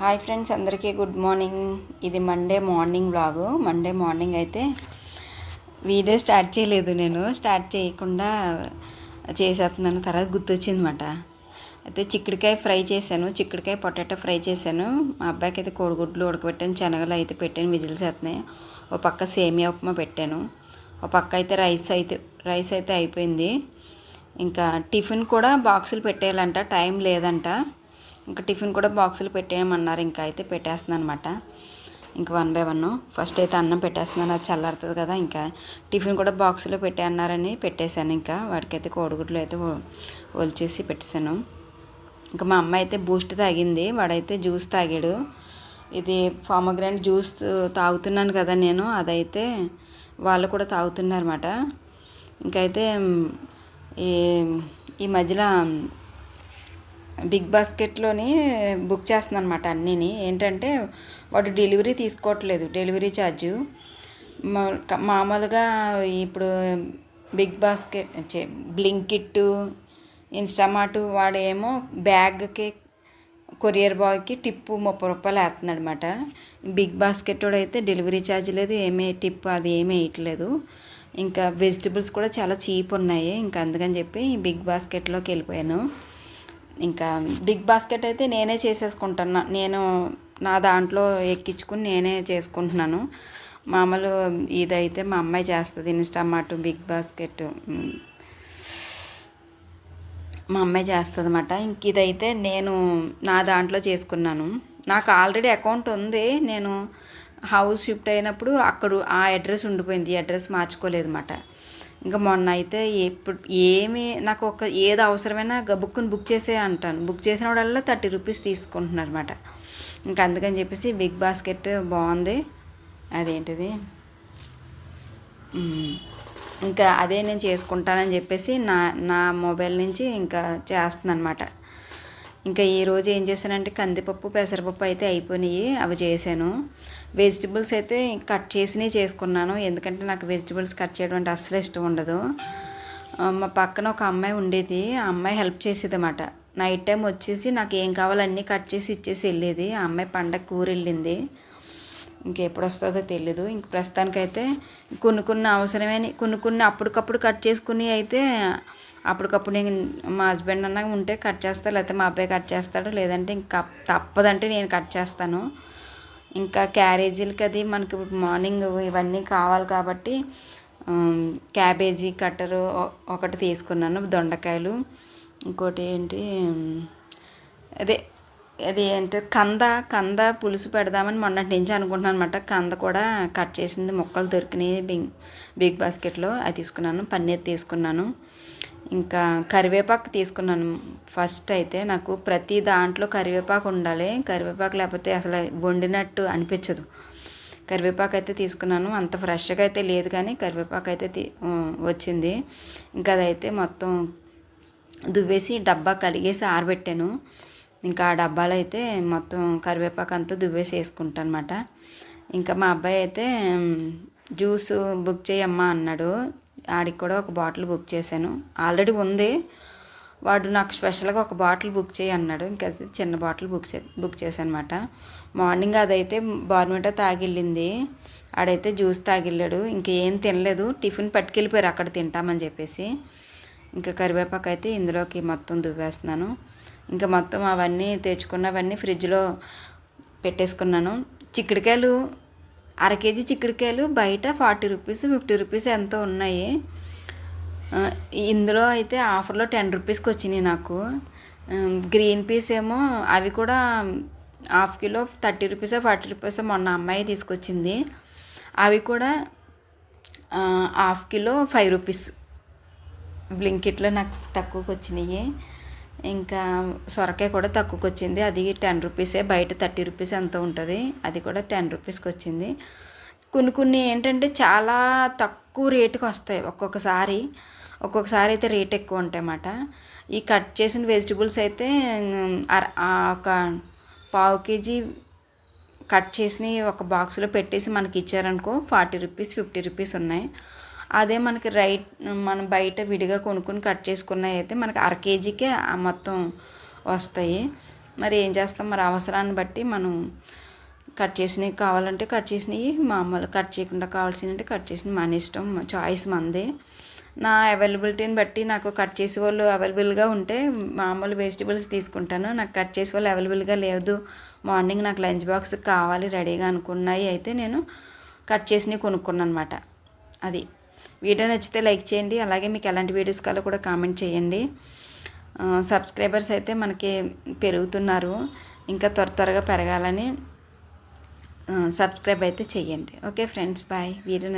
Hi friends అందరికీ good morning. ఇది Monday morning vlog Monday morning అయితే వీడియో స్టార్ట్ చేయలేదు నేను. స్టార్ట్ చేయకుండా చేసేస్తున్నాను. తర్వాత గుర్తొచ్చిందన్నమాట. అయితే చిక్కుడుకాయ ఫ్రై చేశాను. చిక్కుడుకాయ పొటాటో ఫ్రై చేశాను. మా అబ్బాయికి అయితే కోడిగుడ్లు ఉడకబెట్టాను శనగలు అయితే పెట్టాను విజిల్స్ వేస్తున్నాయి. ఒక పక్క సేమియా ఉప్మా పెట్టాను. ఒక పక్క అయితే రైస్ అయితే రైస్ అయితే అయిపోయింది. ఇంకా టిఫిన్ కూడా బాక్సులు పెట్టేయాలంట. టైం లేదంట. ఇంకా టిఫిన్ కూడా బాక్సులు పెట్టేయమన్నారు. ఇంకా అయితే పెట్టేస్తున్నాను అనమాట ఇంకా వన్ బై వన్. ఫస్ట్ అయితే అన్నం పెట్టేస్తున్నాను. అది చల్లారుతుంది కదా. ఇంకా టిఫిన్ కూడా బాక్సులో పెట్టేయన్నారని పెట్టేశాను. ఇంకా వాడికైతే కోడిగుడ్లు అయితే ఒలిచేసి పెట్టేశాను. ఇంకా మా అమ్మ అయితే బూస్ట్ తాగింది. వాడైతే జ్యూస్ తాగాడు. ఇది ఫామోగ్రాండ్ జ్యూస్ తాగుతున్నాను కదా నేను. అదైతే వాళ్ళు కూడా తాగుతున్నారన్నమాట. ఇంకైతే ఈ ఈ మధ్యలో బిగ్ బాస్కెట్లోని బుక్ చేస్తున్నాను అనమాట అన్నీని. ఏంటంటే వాడు డెలివరీ తీసుకోవట్లేదు డెలివరీ ఛార్జు. మామూలుగా ఇప్పుడు Big Basket Blinkit Blinkit Instamart వాడేమో బ్యాగ్కి కొరియర్ బాయ్కి టిప్పు ముప్పై రూపాయలు వేస్తున్నాడు అనమాట బిగ్ బాస్కెట్ అయితే డెలివరీ ఛార్జ్ లేదు ఏమీ టిప్ అది ఏమీ వేయట్లేదు. ఇంకా వెజిటబుల్స్ కూడా చాలా చీప్ ఉన్నాయి ఇంకా అందుకని చెప్పి బిగ్ బాస్కెట్లోకి వెళ్ళిపోయాను. ఇంకా బిగ్ బాస్కెట్ అయితే నేనే చేసేసుకుంటున్నా. నేను నా దాంట్లో ఎక్కించుకుని నేనే చేసుకుంటున్నాను. మామూలు ఇదైతే మా అమ్మాయి చేస్తుంది ఇన్స్టామార్ట్ బిగ్ బాస్కెట్. మా అమ్మాయి చేస్తుంది అనమాట ఇంక ఇదైతే నేను నా దాంట్లో చేసుకున్నాను. నాకు ఆల్రెడీ అకౌంట్ ఉంది. నేను హౌస్ షిఫ్ట్ అయినప్పుడు అక్కడ ఆ అడ్రస్ ఉండిపోయింది. ఈ అడ్రస్ మార్చుకోలేదు అనమాట ఇంకా మొన్న అయితే ఎప్పుడు ఏమి నాకు ఒక ఏది అవసరమైనా బుక్ని బుక్ చేసే అంటాను. బుక్ చేసినప్పుడల్లా థర్టీ రూపీస్ తీసుకుంటున్నారు అనమాట ఇంకా అందుకని చెప్పేసి బిగ్ బాస్కెట్ బాగుంది అదేంటిది? ఇంకా అదే నేను చేసుకుంటానని చెప్పేసి నా నా మొబైల్ నుంచి ఇంకా చేస్తున్నాను అనమాట ఇంకా ఈరోజు ఏం చేశానంటే కందిపప్పు పెసరపప్పు అయితే అయిపోయినాయి అవి చేశాను. వెజిటబుల్స్ అయితే కట్ చేసినవి చేసుకున్నాను. ఎందుకంటే నాకు వెజిటబుల్స్ కట్ చేయడం అంటే అస్సలు ఇష్టం ఉండదు. మా పక్కన ఒక అమ్మాయి ఉండేది. ఆ అమ్మాయి హెల్ప్ చేసేదన్నమాట. నైట్ టైం వచ్చేసి నాకు ఏం కావాలన్నీ కట్ చేసి ఇచ్చేసి వెళ్ళేది. ఆ అమ్మాయి పండగ కూర వెళ్ళింది. ఇంకెప్పుడు వస్తుందో తెలీదు. ఇంక ప్రస్తుతానికైతే కొన్ని కొన్ని అవసరమైన కొన్ని కొన్ని అప్పటికప్పుడు కట్ చేసుకుని అయితే అప్పటికప్పుడు నేను మా హస్బెండ్ అన్న ఉంటే కట్ చేస్తా లేకపోతే మా అబ్బాయి కట్ చేస్తాడు. లేదంటే ఇంకా తప్పదంటే నేను కట్ చేస్తాను. ఇంకా క్యారేజీలకి అది మనకి మార్నింగ్ ఇవన్నీ కావాలి కాబట్టి క్యాబేజీ కట్టరు ఒకటి తీసుకున్నాను దొండకాయలు. ఇంకోటి ఏంటి అదే అది ఏంటి? కంద కంద పులుసు పెడదామని మొన్నటి నుంచి అనుకుంటున్నాను అనమాట కంద కూడా కట్ చేసింది ముక్కలు దొరికినాయి బిగ్ బిగ్ బాస్కెట్లో. అది తీసుకున్నాను పన్నీర్ తీసుకున్నాను. ఇంకా కరివేపాకు తీసుకున్నాను ఫస్ట్ అయితే. నాకు ప్రతి దాంట్లో కరివేపాకు ఉండాలి. కరివేపాకు లేకపోతే అసలు వండినట్టు అనిపించదు. కరివేపాకు అయితే తీసుకున్నాను. అంత ఫ్రెష్గా అయితే లేదు కానీ కరివేపాకు అయితే వచ్చింది. ఇంకా అదైతే మొత్తం దువ్వేసి డబ్బా కలిగేసి ఆరబెట్టాను. ఇంకా ఆ డబ్బాలు అయితే మొత్తం కరివేపాకు అంతా దువ్వేసి వేసుకుంటాను అనమాట ఇంకా మా అబ్బాయి అయితే జ్యూస్ బుక్ చేయమ్మా అన్నాడు. ఆడికి కూడా ఒక బాటిల్ బుక్ చేశాను. ఆల్రెడీ ఉంది. వాడు నాకు స్పెషల్గా ఒక బాటిల్ బుక్ చేయి అన్నాడు. ఇంకా చిన్న బాటిల్ బుక్ చే బుక్ చేశానమాట. మార్నింగ్ అదైతే బార్మిటో తాగిల్లింది ఆడైతే జ్యూస్ తాగిల్లాడు ఇంకేం తినలేదు. టిఫిన్ పట్టుకెళ్ళిపోయారు అక్కడ తింటామని చెప్పేసి. ఇంకా కరివేపాకు అయితే ఇందులోకి మొత్తం దువ్వేస్తున్నాను. ఇంకా మొత్తం అవన్నీ తెచ్చుకున్నవన్నీ ఫ్రిడ్జ్లో పెట్టేసుకున్నాను. చిక్కుడుకాయలు అర కేజీ చిక్కుడుకాయలు బయట ఫార్టీ రూపీస్ ఫిఫ్టీ రూపీస్ ఎంతో ఉన్నాయి. ఇందులో అయితే ఆఫర్లో టెన్ రూపీస్కి వచ్చినాయి నాకు. గ్రీన్ పీస్ ఏమో అవి కూడా half kilo thirty rupees forty rupees మొన్న అమ్మాయి తీసుకొచ్చింది. అవి కూడా హాఫ్ కిలో ఫైవ్ రూపీస్. బ్లింకెట్లో నాకు తక్కువకి వచ్చినాయి. ఇంకా సొరకాయ కూడా తక్కువకి వచ్చింది అది టెన్ రూపీసే బయట థర్టీ రూపీస్ ఎంత ఉంటుంది. అది కూడా టెన్ రూపీస్కి వచ్చింది కొన్ని కొన్ని ఏంటంటే చాలా తక్కువ రేటుకి వస్తాయి ఒక్కొక్కసారి. ఒక్కొక్కసారి అయితే రేట్ ఎక్కువ ఉంటాయి అన్నమాట. ఈ కట్ చేసిన వెజిటబుల్స్ అయితే ఒక పావు కేజీ కట్ చేసి ఒక బాక్స్లో పెట్టేసి మనకి ఇచ్చారనుకో ఫార్టీ రూపీస్ ఫిఫ్టీ రూపీస్ ఉన్నాయి. అదే మనకి రైట్ మనం బయట విడిగా కొనుక్కొని కట్ చేసుకున్నవి అయితే మనకి అర కేజీకే మొత్తం వస్తాయి. మరి ఏం చేస్తాం? మరి అవసరాన్ని బట్టి మనం కట్ చేసినవి కావాలంటే కట్ చేసినవి మామూలు కట్ చేయకుండా కావాల్సినవి కట్ చేసినవి మన ఇష్టం చాయిస్ మంది. నా అవైలబిలిటీని బట్టి నాకు కట్ చేసే వాళ్ళు అవైలబుల్గా ఉంటే మామూలు వెజిటబుల్స్ తీసుకుంటాను. నాకు కట్ చేసే వాళ్ళు అవైలబుల్గా లేదు. మార్నింగ్ నాకు లంచ్ బాక్స్ కావాలి రెడీగా అనుకున్నాయి అయితే నేను కట్ చేసినవి కొనుక్కున్నాను అనమాట అది. వీడియో నచ్చితే లైక్ చేయండి. అలాగే మీకు ఎలాంటి వీడియోస్ కావాలో కూడా కామెంట్ చేయండి. సబ్స్క్రైబర్స్ అయితే మనకి పెరుగుతున్నారు. ఇంకా త్వర త్వరగా పెరగాలని సబ్స్క్రైబ్ అయితే చేయండి. Okay friends bye. వీడియో నచ్చి